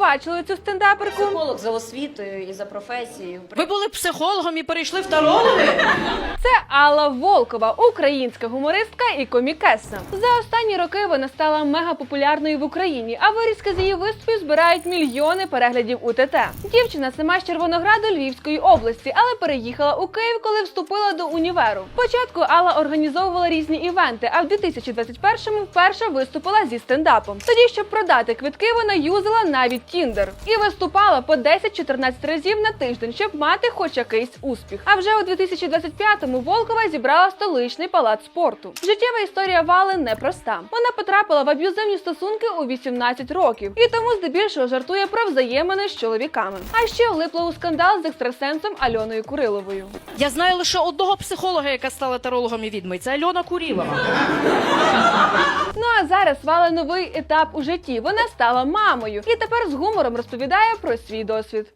бачили цю стендаперку? Психолог за освітою і за професією. Ви були психологом і перейшли в тарологи? Це Алла Волкова, українська гумористка і комікеса. За останні роки вона стала мегапопулярною в Україні, а вирізки з її виступів збирають мільйони переглядів у ТТ. Дівчина сама з Червонограду Львівської області, але переїхала у Київ, коли вступила до універу. Спочатку Алла організовувала різні івенти, а в 2021-му вперше виступила зі стендапом. Тоді, щоб продати квитки, вона юзала навіть Тіндер і виступала по 10-14 разів на тиждень, щоб мати хоч якийсь успіх. А вже у 2025-му Волкова зібрала столичний палац спорту. Життєва історія Вали непроста. Вона потрапила в аб'юзивні стосунки у 18 років і тому здебільшого жартує про взаємини з чоловіками. А ще влипла у скандал з екстрасенсом Альоною Куриловою. Я знаю лише одного психолога, яка стала тарологом і відьмою. Це Альона Курілова. Зараз Вала новий етап у житті. Вона стала мамою і тепер з гумором розповідає про свій досвід.